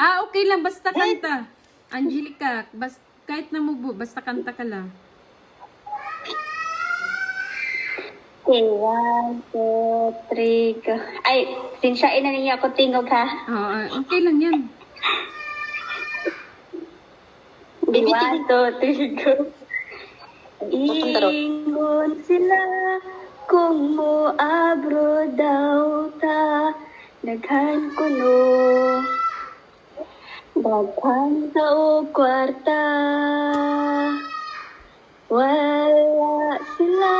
Ah, okay lang. Basta kanta. Angelica, bas, kahit na mo, basta kanta ka lang. Okay, one, two, three, go. Ay, sinsyain na ninyo ako tingog ha. Oo, ah, okay lang yan. One, two, three, go. Ingon sila kung mo abro daw ta daghan ko no daghan sa og kwarta wala sila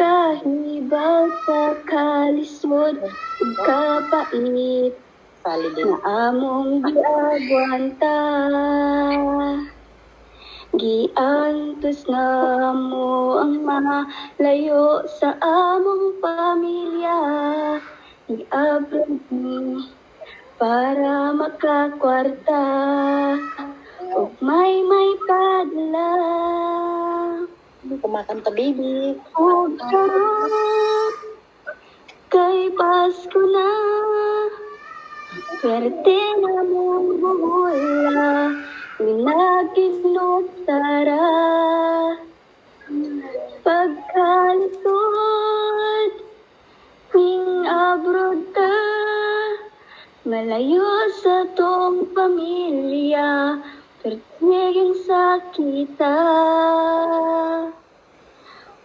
kahibag sa kalisod. Ug kapait na among giagwanta. Giantos na mo ang malayo sa among pamilya. Mo para makakwarta. O may may padla. Kumakanta, baby. Karon kay Pasko na. Swerte na mong buhula. Pertiging sa kita.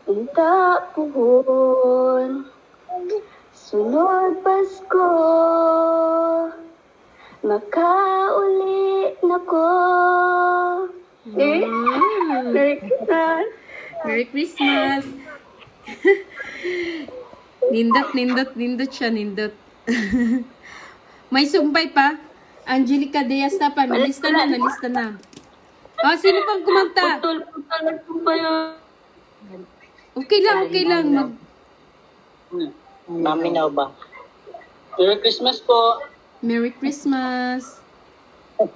Unta puhon, sunod Pasko, makauli na ko. Eh? Mm. Merry Christmas! Merry Christmas! nindot, nindot, nindot siya, nindot. May sumpay pa. Angelica Diaz na pa. Nalista na, nalista na. Oh, sino pang kumanta? Putol, putol, putol. Okay lang, okay lang. Mag... Mami na ba? Merry Christmas po. Merry Christmas!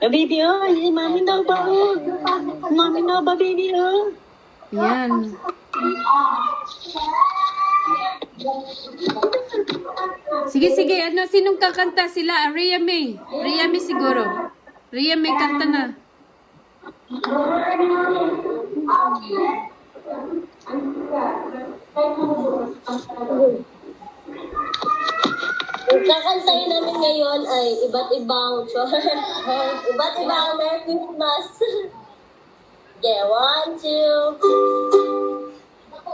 Baby, oh. Mami na ba? Oh. Mami na ba, baby, oh? Yan. Sige, sige. Ano, sinong kakanta? Sila, Rhea May. Rhea May siguro. Rhea May, kanta na. Ang kakantahin namin ngayon ay iba't ibang iba't ibang Merry Christmas. yeah, one, two.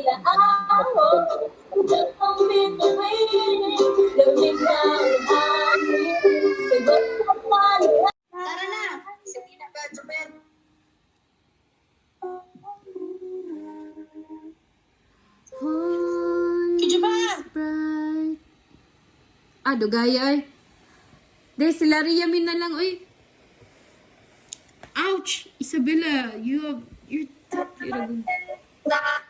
iyong inaahon. Ang lamig na ang. Sagot ko paano Tara na! Sige na. Sprite. Ah, dugaya ay. De, sila May na lang, oy. Ouch! Isabella, you have, you're, you're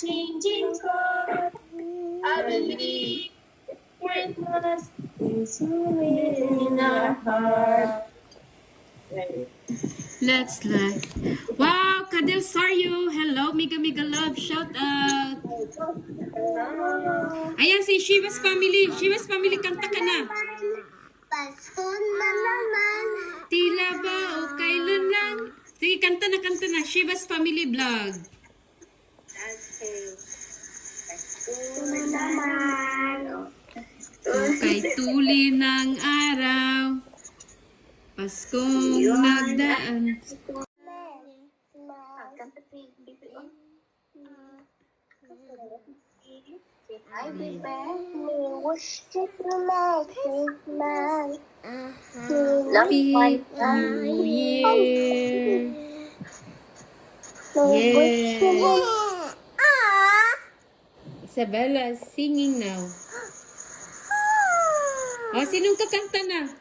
Changing heart, I believe Christmas is in our heart. Let's laugh. Wow, Kadel Saryo. Hello, Mega Mega Love. Shout out. Ayan si Shiva's family. Shiva's family, kanta ka na. Pasko na naman. Tila ba o Shiva's family vlog. Okay, tuli ng araw. Paskong nagdaan. I prepare Yes. Isabella is singing now. Oh, sinong kakanta na?